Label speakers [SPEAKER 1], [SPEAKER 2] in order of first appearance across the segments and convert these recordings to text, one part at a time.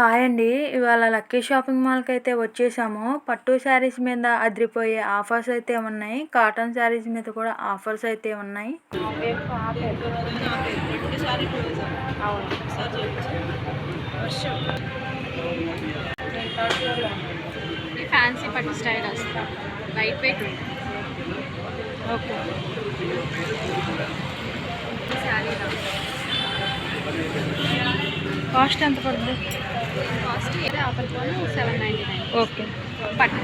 [SPEAKER 1] Hi అండి. ఇవాళ lucky shopping మాల్కి అయితే వచ్చేసాము. పట్టు శారీస్ మీద అదిరిపోయే ఆఫర్స్ అయితే ఉన్నాయి. కాటన్ శారీస్ మీద కూడా ఆఫర్స్ అయితే ఉన్నాయి.
[SPEAKER 2] ఫ్యాన్సీ పట్టు స్టైల్ వస్తుంది. లైట్ వెయిట్ ఉంటుంది
[SPEAKER 1] ఓకే.
[SPEAKER 2] ఈ శారీ
[SPEAKER 1] కాస్ట్ ఎంత పడుతుంది?
[SPEAKER 2] కాస్ట్ ఏదో ఆఫర్తో సెవెన్ నైంటీ నైన్
[SPEAKER 1] ఓకే
[SPEAKER 2] పట్టు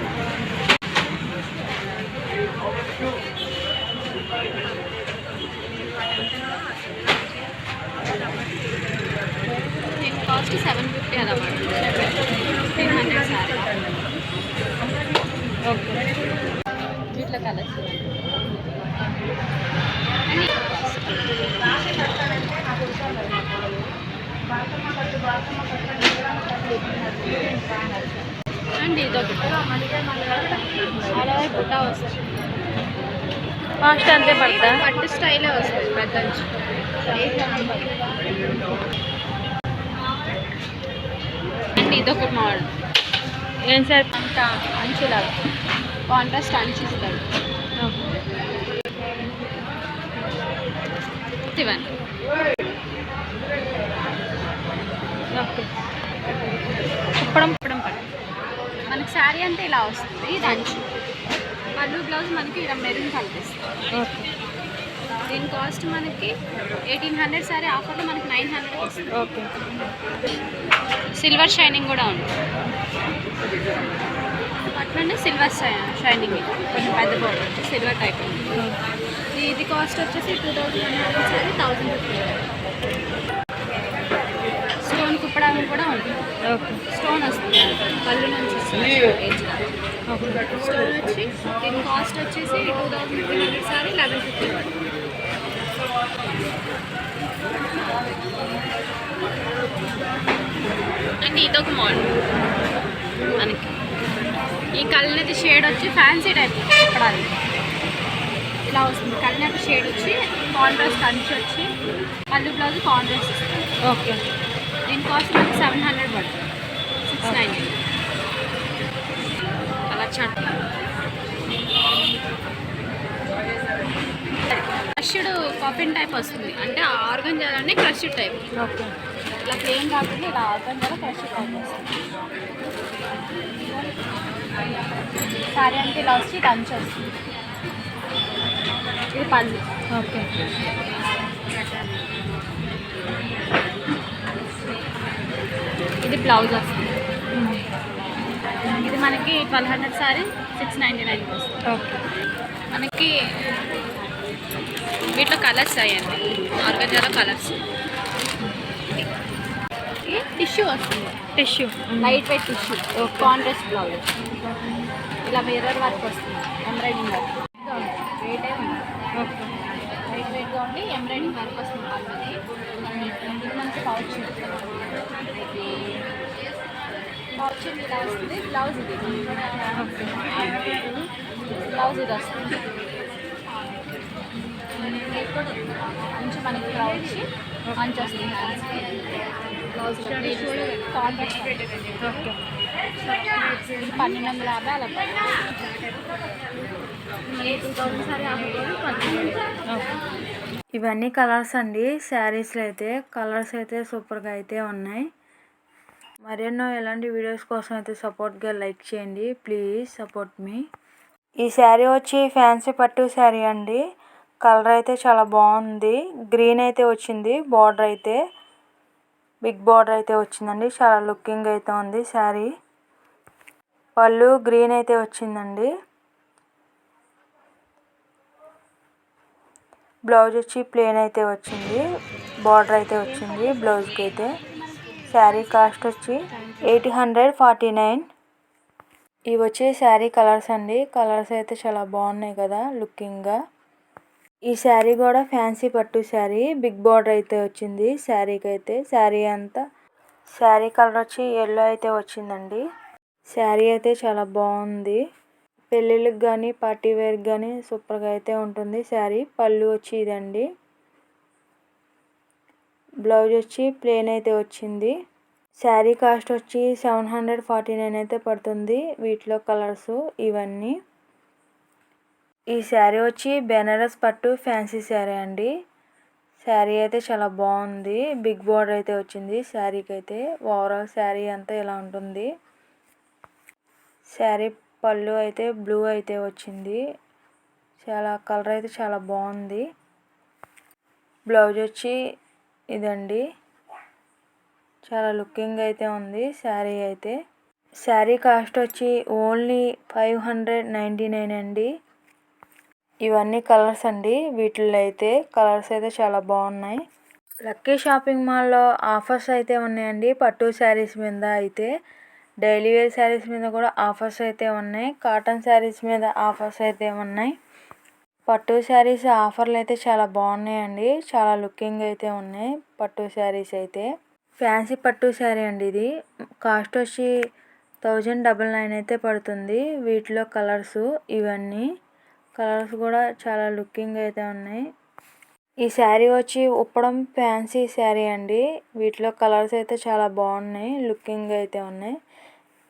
[SPEAKER 2] దీని కాస్ట్ సెవెన్ ఫిఫ్టీ అలా పడుతుంది. ఫిఫ్టీన్ హండ్రెడ్ శారీ
[SPEAKER 1] ఓకే
[SPEAKER 2] వీటిలో కలర్స్ అండ్ ఇదొకటి అలా బుట్ట వస్తుంది.
[SPEAKER 1] కాస్ట్ అంతే పడుతుందా
[SPEAKER 2] పట్టు స్టైలే వస్తుంది పెద్ద. అండ్ ఇదొక మోడల్
[SPEAKER 1] ఏం సార్?
[SPEAKER 2] అంత అంచులాగా. కాంట్రాస్ట్ అంచు ఇస్తాడు ఇవన్
[SPEAKER 1] ఓకే కుప్పడం
[SPEAKER 2] ఇప్పడం పట్టు మనకి శారీ అంటే ఇలా వస్తుంది ఇది అంచు. పళ్ళు బ్లౌజ్ మనకి ఇలా మెరూన్ కనిపిస్తుంది దీని కాస్ట్ మనకి ఎయిటీన్ హండ్రెడ్ సారీ ఆఫర్లో మనకి నైన్ హండ్రెడ్ వస్తుంది.
[SPEAKER 1] ఓకే.
[SPEAKER 2] సిల్వర్ షైనింగ్ కూడా ఉంది. అట్లనే సిల్వర్ షైనింగ్. కొంచెం పెద్ద బోర్డర్ సిల్వర్ టైప్. ఇది కాస్ట్ వచ్చేసి టూ థౌజండ్ ఫిఫ్టీ స్టోన్ కుప్పడానికి కూడా ఉంది
[SPEAKER 1] ఓకే
[SPEAKER 2] స్టోన్ వస్తుంది పళ్ళు నుంచి వస్తుంది
[SPEAKER 1] ఓకే
[SPEAKER 2] స్టోన్ వచ్చి దీని కాస్ట్ వచ్చేసి two thousand three hundred sorry eleven fifty and ఇదొక మోడల్ మనకి. ఈ కళ్ళనది షేడ్ వచ్చి ఫ్యాన్సీ టైప్ ఇప్పడాలి ఇలా వస్తుంది. కళ్ళనది షేడ్ వచ్చి కాంట్రాస్ట్ కంచి వచ్చి పళ్ళు బ్లౌజ్ కాంట్రాస్ట్
[SPEAKER 1] ఓకే.
[SPEAKER 2] దీని కాస్ట్ మనకి సెవెన్ హండ్రెడ్ పడుతుంది. సిక్స్ నైంటీ చాట్ క్రష్డ్ కాఫిన్ టైప్ వస్తుంది. అంటే ఆర్గన్ చేయాలంటే క్రష్డ్ టైప్.
[SPEAKER 1] ఓకే.
[SPEAKER 2] ఇలా ప్లేన్ కాకుండా ఇలా ఆర్గన్ చేయాలి క్రష్డ్ టైప్ వస్తుంది. సారీ అంటే ఇలా వచ్చి డంచ్ వస్తుంది. ఇది పళ్ళు.
[SPEAKER 1] ఓకే.
[SPEAKER 2] ఇది బ్లౌజ్ వస్తుంది. ఇది మనకి twelve hundred sorry six ninety నైన్కి వస్తుంది.
[SPEAKER 1] ఓకే.
[SPEAKER 2] మనకి వీటిలో కలర్స్ అయ్యండి. ఆర్గంజాలో కలర్స్. టిష్యూ వస్తుంది.
[SPEAKER 1] Tissue.
[SPEAKER 2] Light weight tissue. Contrast blouse ఇలా మిర్రర్ వర్క్ వస్తుంది. Embroidering work. వెయిటే ఉంది.
[SPEAKER 1] ఓకే.
[SPEAKER 2] లైట్ వెయిట్గా ఉండి ఎంబ్రాయిడింగ్ వర్క్ వస్తుంది. మనకి పౌచ్ ఆప్షన్ ఇలా వస్తుంది. బ్లౌజ్ ఇది. బ్లౌజ్ ఇది వస్తుంది. మంచి మనకి వచ్చి మంచి వస్తుంది. బ్లౌజ్ కాంట్రాక్ట్
[SPEAKER 1] ఓకే
[SPEAKER 2] పన్నెండు వందల యాభై అలా
[SPEAKER 1] ఇవన్నీ కలర్స్ అండి. శారీస్లో అయితే కలర్స్ అయితే సూపర్గా అయితే ఉన్నాయి. మరెన్నో ఎలాంటి వీడియోస్ కోసం అయితే సపోర్ట్గా లైక్ చేయండి. Please support me. ఈ శారీ వచ్చి ఫ్యాన్సీ పట్టు శారీ అండి. కలర్ అయితే చాలా బాగుంది. గ్రీన్ అయితే వచ్చింది. బార్డర్ అయితే బిగ్ బార్డర్ అయితే వచ్చిందండి. చాలా లుకింగ్ అయితే ఉంది శారీ. పళ్ళు గ్రీన్ అయితే వచ్చిందండి. బ్లౌజ్ వచ్చి ప్లేన్ అయితే వచ్చింది. బార్డర్ అయితే వచ్చింది. బ్లౌజ్కి అయితే. శారీ కాస్ట్ వచ్చి ఎయిట్ హండ్రెడ్ ఫార్టీ నైన్. ఇవి వచ్చి శారీ కలర్స్ అండి. కలర్స్ అయితే చాలా బాగున్నాయి కదా లుకింగ్గా ఈ శారీ కూడా ఫ్యాన్సీ పట్టు శారీ. బిగ్ బార్డర్ అయితే వచ్చింది శారీకి అయితే శారీ అంతా శారీ కలర్ వచ్చి ఎల్లో అయితే వచ్చిందండి. శారీ అయితే చాలా బాగుంది. పెళ్ళిళ్ళకి కానీ పార్టీ వేర్కి కానీ సూపర్గా అయితే ఉంటుంది. శారీ పళ్ళు వచ్చి ఇదండి. బ్లౌజ్ వచ్చి ప్లెయిన్ అయితే వచ్చింది. శారీ కాస్ట్ వచ్చి సెవెన్ హండ్రెడ్ ఫార్టీ నైన్ అయితే పడుతుంది. వీటిలో కలర్స్ ఇవన్నీ. ఈ శారీ వచ్చి బెనారస్ పట్టు ఫ్యాన్సీ శారీ అండి. శారీ అయితే చాలా బాగుంది. బిగ్ బోర్డర్ అయితే వచ్చింది శారీకి అయితే ఓవరాల్ శారీ అంతా ఇలా ఉంటుంది. శారీ పళ్ళు అయితే బ్లూ అయితే వచ్చింది. చాలా కలర్ అయితే చాలా బాగుంది. బ్లౌజ్ వచ్చి ఇదండి. చాలా లుకింగ్ అయితే ఉంది. శారీ అయితే. శారీ కాస్ట్ వచ్చి only five hundred ninety nine అండి. ఇవన్నీ కలర్స్ అండి. వీటిల్లో అయితే కలర్స్ అయితే చాలా బాగున్నాయి. లక్కీ షాపింగ్ మాల్లో ఆఫర్స్ అయితే ఉన్నాయండి. పట్టు శారీస్ మీద అయితే డైలీ వేర్ శారీస్ మీద కూడా ఆఫర్స్ అయితే ఉన్నాయి. కాటన్ శారీస్ మీద ఆఫర్స్ అయితే ఉన్నాయి. పట్టు శారీస్ ఆఫర్లు అయితే చాలా బాగున్నాయండి. చాలా లుకింగ్ అయితే ఉన్నాయి పట్టు శారీస్ అయితే. ఫ్యాన్సీ పట్టు శారీ అండి ఇది. కాస్ట్ వచ్చి థౌజండ్ డబల్ నైన్ అయితే పడుతుంది. వీటిలో కలర్స్ ఇవన్నీ. కలర్స్ కూడా చాలా లుకింగ్ అయితే ఉన్నాయి. ఈ శారీ వచ్చి ఉప్పడం ఫ్యాన్సీ శారీ అండి. వీటిలో కలర్స్ అయితే చాలా బాగున్నాయి. లుకింగ్ అయితే ఉన్నాయి.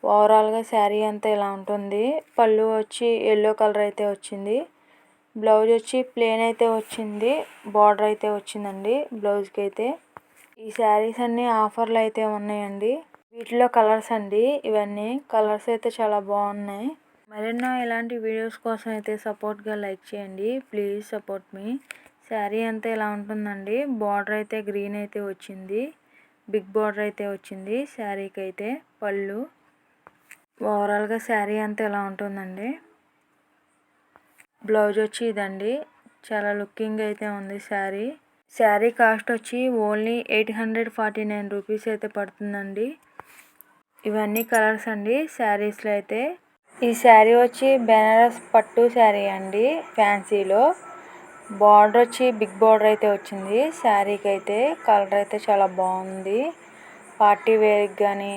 [SPEAKER 1] ఓవరాల్గా శారీ అంతా ఇలా ఉంటుంది. పళ్ళు వచ్చి ఎల్లో కలర్ అయితే వచ్చింది. బ్లౌజ్ వచ్చి ప్లెయిన్ అయితే వచ్చింది బార్డర్ అయితే వచ్చిందండి బ్లౌజ్కి అయితే ఈ శారీస్ అన్ని ఆఫర్లు అయితే ఉన్నాయండి. వీటిలో కలర్స్ అండి ఇవన్నీ కలర్స్ అయితే చాలా బాగున్నాయి. మరెన్నో ఇలాంటి వీడియోస్ కోసం అయితే సపోర్ట్గా లైక్ చేయండి ప్లీజ్ సపోర్ట్ మీ. శారీ అంతా ఇలా ఉంటుందండి బార్డర్ అయితే గ్రీన్ అయితే వచ్చింది బిగ్ బార్డర్ అయితే వచ్చింది శారీకి అయితే పళ్ళు ఓవరాల్గా శారీ అంతా ఇలా ఉంటుందండి. బ్లౌజ్ వచ్చి ఇదండి. చాలా లుకింగ్ అయితే ఉంది శారీ. శారీ కాస్ట్ వచ్చి only eight hundred forty nine rupees అయితే పడుతుందండి. ఇవన్నీ కలర్స్ అండి శారీస్లో అయితే. ఈ శారీ వచ్చి బెనారస్ పట్టు శారీ అండి ఫ్యాన్సీలో. బార్డర్ వచ్చి బిగ్ బార్డర్ అయితే వచ్చింది. శారీకి అయితే కలర్ అయితే చాలా బాగుంది. పార్టీ వేర్కి కానీ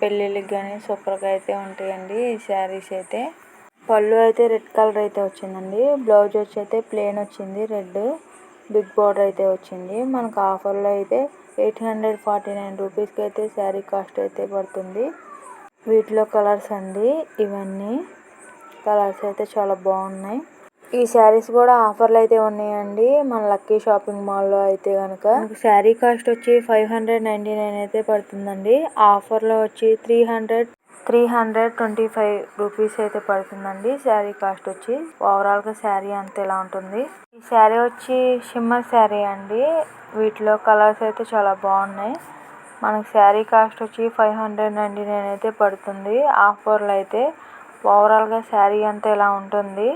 [SPEAKER 1] పెళ్ళిళ్ళకి కానీ సూపర్గా అయితే ఉంటాయండి ఈ శారీస్ అయితే. పళ్ళు అయితే రెడ్ కలర్ అయితే వచ్చిందండి. బ్లౌజ్ వచ్చి అయితే ప్లెయిన్ వచ్చింది రెడ్. బిగ్ బార్డర్ అయితే వచ్చింది. మనకు ఆఫర్లో అయితే ఎయిట్ హండ్రెడ్ ఫార్టీ నైన్ రూపీస్కి అయితే శారీ కాస్ట్ అయితే పడుతుంది. వీటిలో కలర్స్ అండి ఇవన్నీ. కలర్స్ అయితే చాలా బాగున్నాయి. ఈ శారీస్ కూడా ఆఫర్లు అయితే ఉన్నాయండి. మన లక్కీ షాపింగ్ మాల్లో అయితే కనుక శారీ కాస్ట్ వచ్చి ఫైవ్ హండ్రెడ్ నైంటీ నైన్ అయితే పడుతుందండి. ఆఫర్లో వచ్చి three hundred three hundred twenty five rupees అయితే పడుతుందండి. శారీ కాస్ట్ వచ్చి ఓవరాల్గా శారీ అంత ఎలా ఉంటుంది? ఈ శారీ వచ్చి షిమ్మర్ శారీ అండి. వీటిలో కలర్స్ అయితే చాలా బాగున్నాయి. మనకి శారీ కాస్ట్ వచ్చి ఫైవ్ హండ్రెడ్ నైంటీ నైన్ అయితే పడుతుంది. ఆఫర్లో అయితే ఓవరాల్గా శారీ అంతా ఎలా ఉంటుంది?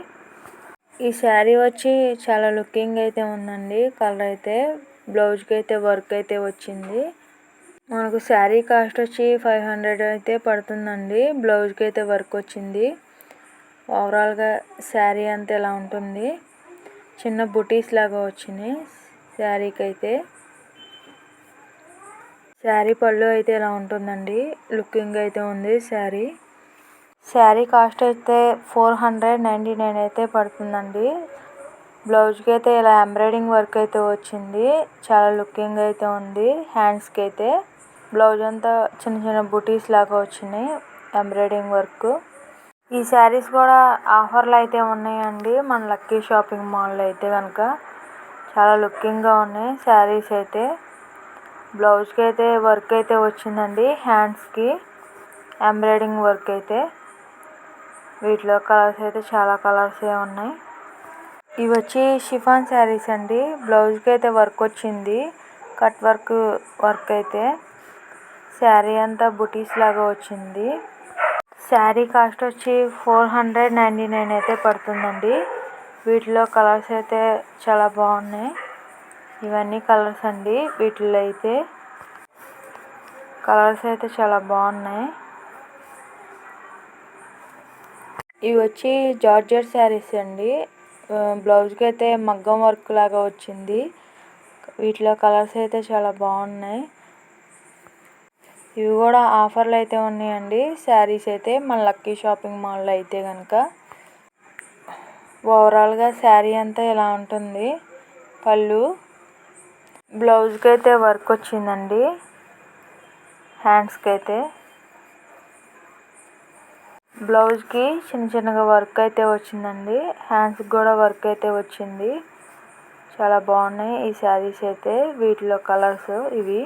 [SPEAKER 1] ఈ శారీ వచ్చి చాలా లుకింగ్ అయితే ఉందండి. కలర్ అయితే బ్లౌజ్కి అయితే వర్క్ అయితే వచ్చింది. మనకు శారీ కాస్ట్ వచ్చి ఫైవ్ హండ్రెడ్ అయితే పడుతుందండి. బ్లౌజ్కి అయితే వర్క్ వచ్చింది. ఓవరాల్గా శారీ అంతా ఎలా ఉంటుంది? చిన్న బుటీస్ లాగా వచ్చినాయి శారీకి అయితే. శారీ పళ్ళు అయితే ఎలా ఉంటుందండి? లుకింగ్ అయితే ఉంది శారీ. శారీ కాస్ట్ అయితే ఫోర్ హండ్రెడ్ నైంటీ నైన్ అయితే పడుతుందండి. బ్లౌజ్కి అయితే ఇలా ఎంబ్రాయిడింగ్ వర్క్ అయితే వచ్చింది. చాలా లుకింగ్ అయితే ఉంది. హ్యాండ్స్కి అయితే. బ్లౌజ్ అంతా చిన్న చిన్న బుటీస్ లాగా వచ్చినాయి ఎంబ్రాయిడింగ్ వర్క్ ఈ శారీస్ కూడా ఆఫర్లు అయితే ఉన్నాయండి. మన లక్కీ షాపింగ్ మాల్లో అయితే కనుక చాలా లుకింగ్గా ఉన్నాయి శారీస్ అయితే. బ్లౌజ్కి అయితే వర్క్ అయితే వచ్చిందండి. హ్యాండ్స్కి ఎంబ్రాయిడింగ్ వర్క్ అయితే. వీటిలో కలర్స్ అయితే చాలా కలర్సే ఉన్నాయి. ఇవి వచ్చి షిఫాన్ శారీస్ అండి. బ్లౌజ్కి అయితే వర్క్ వచ్చింది. కట్ వర్క్ వర్క్ అయితే. శారీ అంతా బుటీస్ లాగా వచ్చింది. శారీ కాస్ట్ వచ్చి ఫోర్ హండ్రెడ్ నైంటీ నైన్ అయితే పడుతుందండి. వీటిలో కలర్స్ అయితే చాలా బాగున్నాయి. ఇవన్నీ కలర్స్ అండి వీటిలో అయితే. కలర్స్ అయితే చాలా బాగున్నాయి. ఇవి వచ్చి జార్జెట్ శారీస్ అండి. బ్లౌజ్కి అయితే మగ్గం వర్క్ లాగా వచ్చింది. వీటిలో కలర్స్ అయితే చాలా బాగున్నాయి. ఇవి కూడా ఆఫర్లు అయితే ఉన్నాయండి. శారీస్ అయితే మన లక్కీ షాపింగ్ మాల్లో అయితే కనుక ఓవరాల్గా శారీ అంతా ఇలా ఉంటుంది. పళ్ళు. బ్లౌజ్కి అయితే వర్క్ వచ్చిందండి. హ్యాండ్స్కి అయితే బ్లౌజ్కి చిన్న చిన్నగా వర్క్ అయితే వచ్చిందండి. హ్యాండ్స్కి కూడా వర్క్ అయితే వచ్చింది. చాలా బాగున్నాయి ఈ శారీస్ అయితే. వీటిలో కలర్స్ ఇవి.